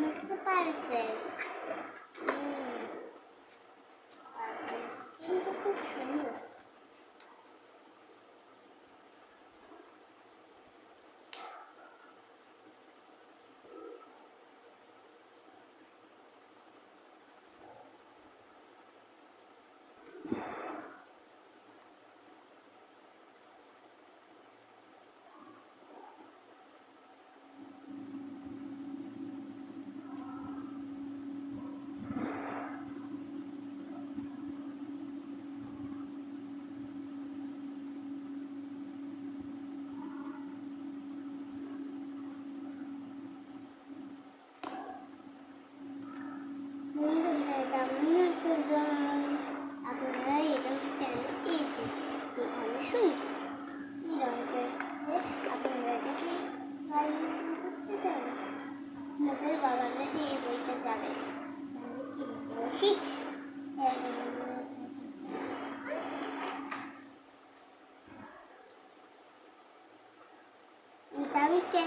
Nasıl parfüm?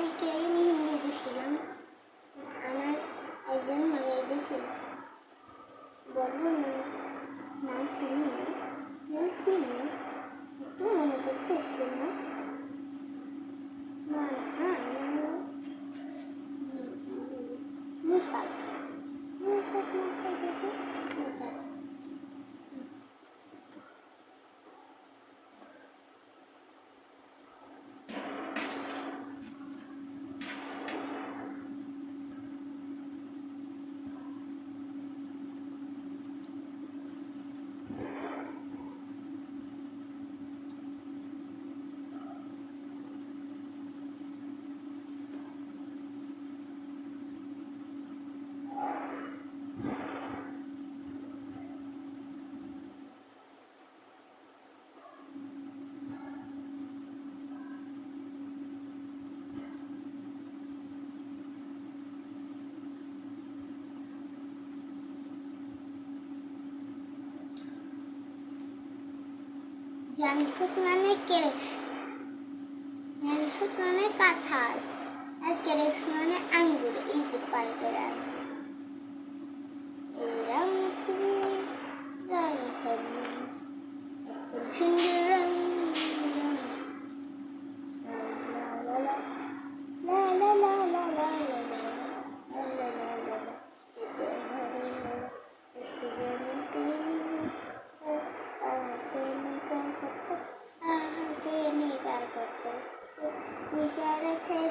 Hikayemi yeni düşelim. Ama evden oraya düşelim. Babamın mantığını, mantığını, bunu da taşıma. Bana hala bu şarkı. Junk মানে cake junk মানে কাঁঠাল আর কেরেক্স মানে আঙ্গুর এই যে পারবে আর gotta take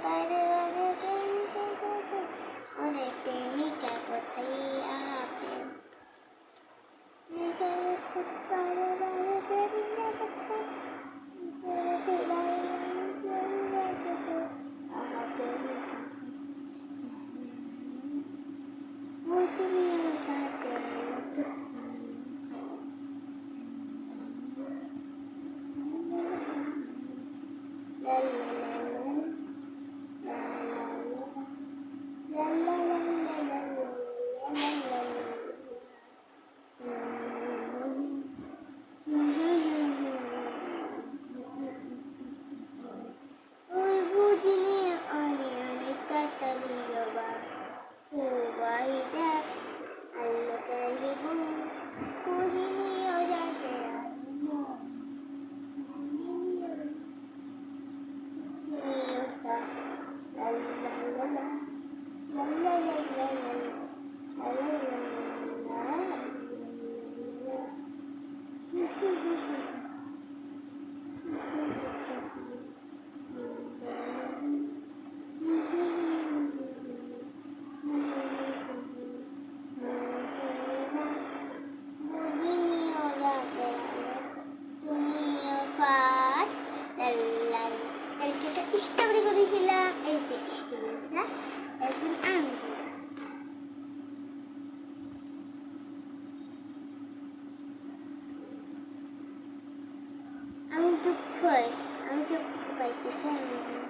就不会谢谢。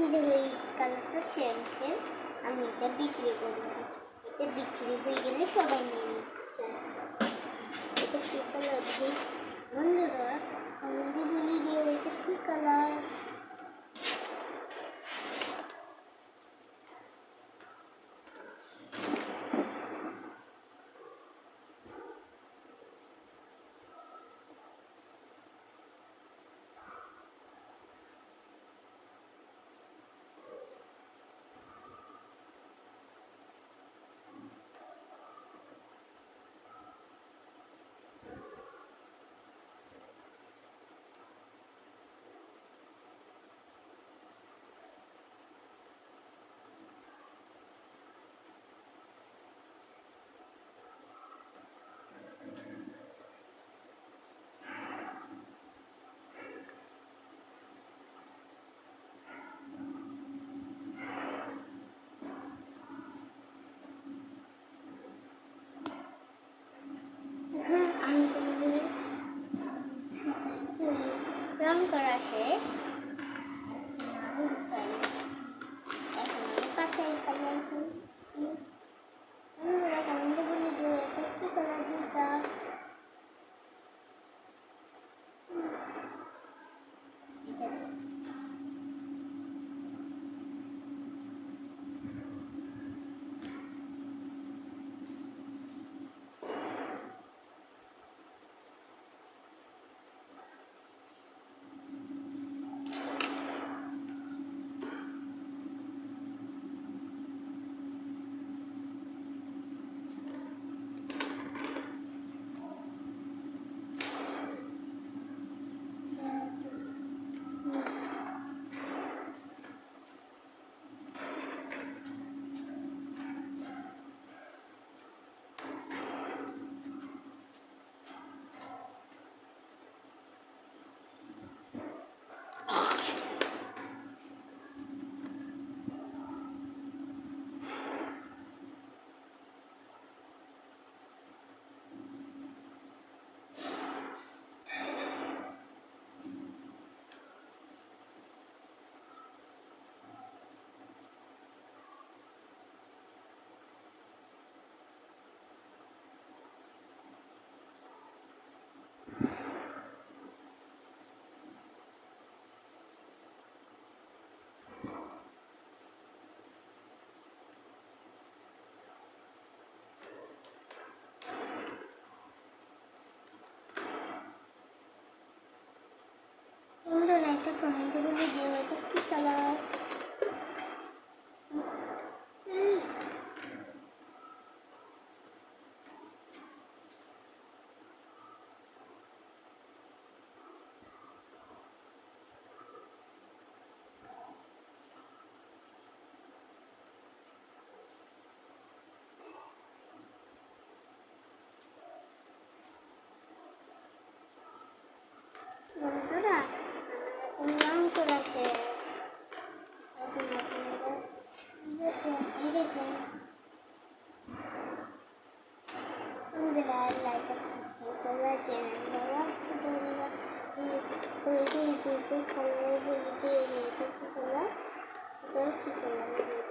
হিরে কালারটা কালারটা সেম আমি এটা বিক্রি করব। এটা বিক্রি হয়ে গেলে সবাই নিয়ে নিচ্ছে। এটা কী কালার? বন্ধুরা, আমাদের বলে দিও এটা কী কালার? করা আসে। 可能就会被别 Önce yedirdim, kanları yedirdim, kızına. Dört kızına yedirdim.